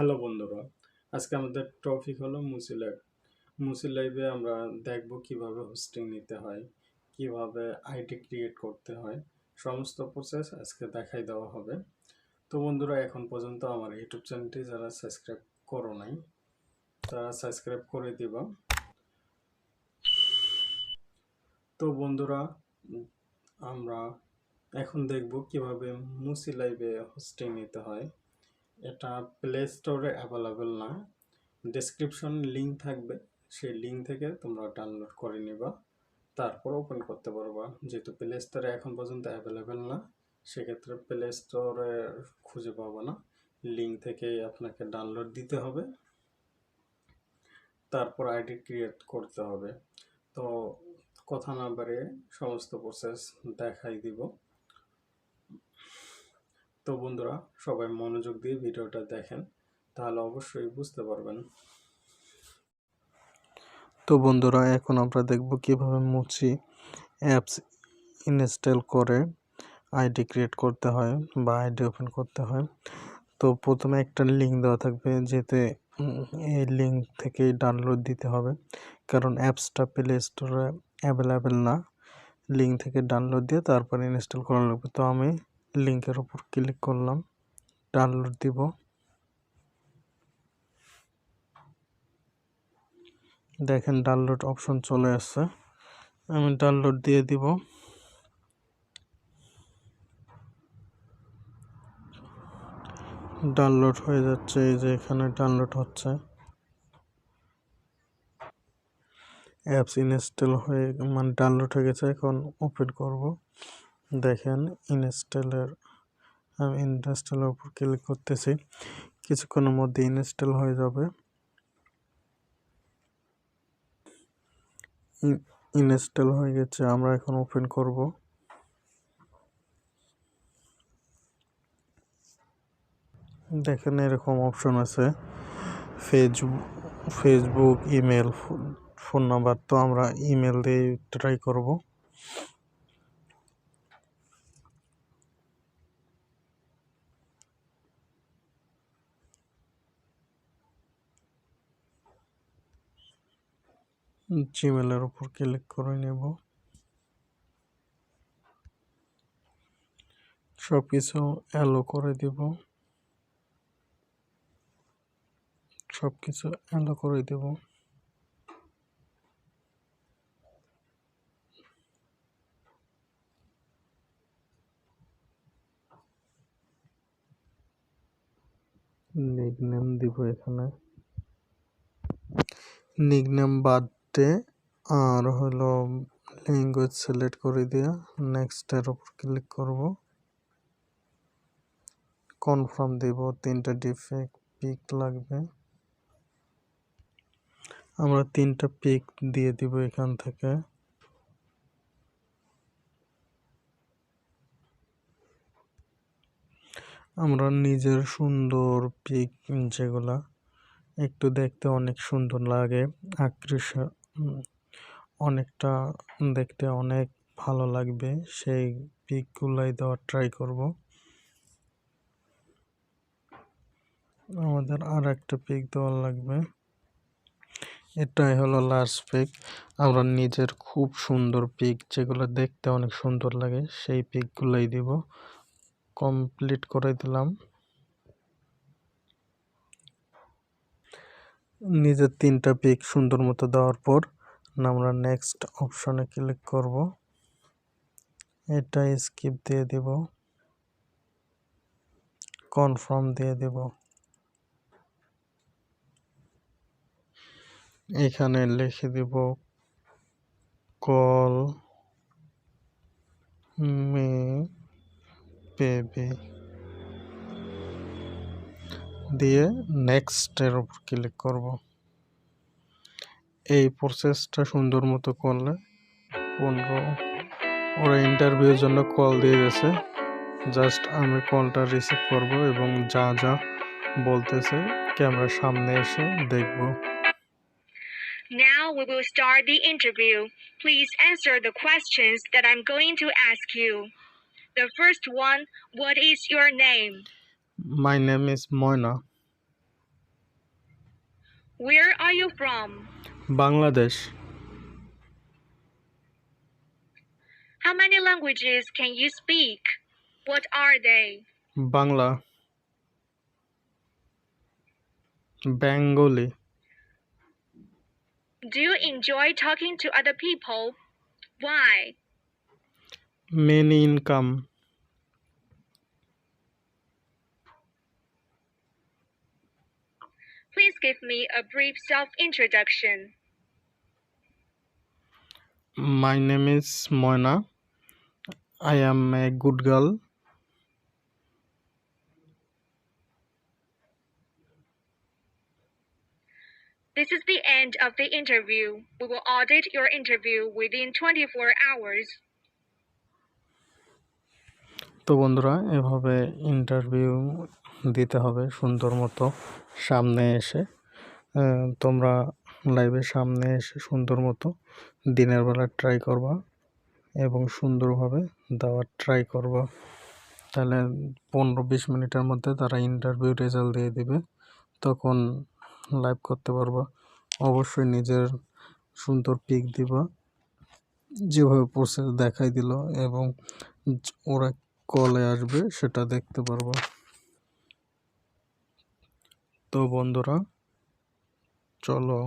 Hello বন্ধুরা, আজকে আমাদের টপিক হলো মুসি লাইভ মুসি লাইভে আমরা দেখব কীভাবে হোস্টিং নিতে হয়, কীভাবে আইডি ক্রিয়েট করতে হয়, সমস্ত প্রসেস আজকে দেখাই দেওয়া হবে। তো বন্ধুরা, এখন পর্যন্ত আমার ইউটিউব চ্যানেলটি যারা সাবস্ক্রাইব করো নাই, তারা সাবস্ক্রাইব করে দিবা। তো বন্ধুরা, আমরা এখন দেখব কীভাবে মুসি লাইভে হোস্টিং নিতে হয়। এটা প্লে স্টোরে অ্যাভেলেবেল না। ডেসক্রিপশন লিঙ্ক থাকবে, সেই লিঙ্ক থেকে তোমরা ডাউনলোড করে নিবা। তারপর ওপেন করতে পারবা। যেহেতু প্লে স্টোরে এখন পর্যন্ত অ্যাভেলেবেল না, সেক্ষেত্রে প্লে স্টোরে খুঁজে পাবো না। লিঙ্ক থেকে আপনাকে ডাউনলোড দিতে হবে। তারপর আইডি ক্রিয়েট করতে হবে। তো কথা না বাড়িয়ে সমস্ত প্রসেস দেখাই দিব। তো বন্ধুরা, সবাই মনোযোগ দিয়ে ভিডিওটা দেখেন, তাহলে অবশ্যই বুঝতে পারবেন। তো বন্ধুরা, এখন আমরা দেখব কীভাবে মুচি অ্যাপস ইনস্টল করে আইডি ক্রিয়েট করতে হয় বা আইডি ওপেন করতে হয়। তো প্রথমে একটা লিঙ্ক দেওয়া থাকবে, যেতে এই লিঙ্ক থেকেই ডাউনলোড দিতে হবে, কারণ অ্যাপসটা প্লে স্টোরে অ্যাভেলেবেল না। লিঙ্ক থেকে ডাউনলোড দিয়ে তারপরে ইনস্টল করা লাগবে। তো আমি লিঙ্কের উপর ক্লিক করলাম। ডাউনলোড দিব। দেখেন ডাউনলোড অপশন চলে আসছে। আমি ডাউনলোড দিয়ে দিব। ডাউনলোড হয়ে যাচ্ছে, এই যে এখানে ডাউনলোড হচ্ছে। অ্যাপস ইনস্টল হয়ে মানে ডাউনলোড হয়ে গেছে, এখন ওপেন করব। দেখেন, ইনস্টলের, আমি ইনস্টলের উপর ক্লিক করতেছি। কিছুক্ষণের মধ্যে ইনস্টল হয়ে যাবে। ইনস্টল হয়ে গেছে, আমরা এখন ওপেন করব। দেখেন, এরকম অপশন আছে। Facebook Facebook email phone number তো আমরা ইমেল দিয়ে ট্রাই করব। জিমেলের উপর ক্লিক করে নেব। সব কিছু অ্যালো করে দিব। সব কিছু অ্যালো করে দেব। নিকনেম দিব এখানে। নিকনেম বাদ দিয়ে আর হলো ল্যাঙ্গুয়েজ সিলেক্ট করে দিয়ে নেক্সটের উপর ক্লিক করব। কনফার্ম দিব, তিনটা ডিফেক্ট পিক লাগবে। আমরা তিনটা পিক দিয়ে দিব এখান থেকে। আমরা নিজের সুন্দর পিক যেগুলা, একটু দেখতে অনেক সুন্দর লাগে, আকৃষ্ট। অনেকটা দেখতে অনেক ভালো লাগবে। সেই পিকগুলাই দেওয়ার ট্রাই করব। আমাদের আর একটা পিক দেওয়ার লাগবে। এটাই হলো লাস্ট পিক আমরা নিজের খুব সুন্দর পিক, যেগুলো দেখতে অনেক সুন্দর লাগে, সেই পিকগুলাই দিব। কমপ্লিট করে দিলাম। নিজের তিনটা পিক সুন্দর মতো দেওয়ার পর আমরা নেক্সট অপশনে ক্লিক করব। এটা স্কিপ দিয়ে দেব। কনফার্ম দিয়ে দেব। এখানে লিখে দেব কল মে বেবি দিয়ে নেক্সটের উপর ক্লিক করব এই প্রসেসটা সুন্দর মতো করলে পনেরো ওরা ইন্টারভিউর জন্য কল দিয়ে গেছে জাস্ট আমি কলটা রিসিভ করব এবং যা যা বলতেছে ক্যামেরার সামনে এসে দেখব Now we will start the interview. Please answer the questions that I'm going to ask you. The first one What is your name? My name is Moina. Where are you from? Bangladesh. How many languages can you speak? What are they? Bangla, Bengali, Do you enjoy talking to other people? Why? many income, Please give me a brief self introduction. My name is Moina. I am a good girl. This is the end of the interview. We will audit your interview within 24 hours. তো বন্ধুরা এভাবে interview দিতে হবে সুন্দর মতো সামনে এসে। তোমরা লাইভের সামনে এসে সুন্দর মতো দিনের বেলা ট্রাই করবা এবং সুন্দরভাবে দেওয়ার ট্রাই করবা। তাহলে পনেরো বিশ মিনিটের মধ্যে তারা ইন্টারভিউ রেজাল্ট দিয়ে দিবে, তখন লাইভ করতে পারবা। অবশ্যই নিজের সুন্দর পিক দিবা, যেভাবে প্রসেস দেখাই দিল এবং ওরা কলে আসবে সেটা দেখতে পারব। তো বন্ধুরা চলো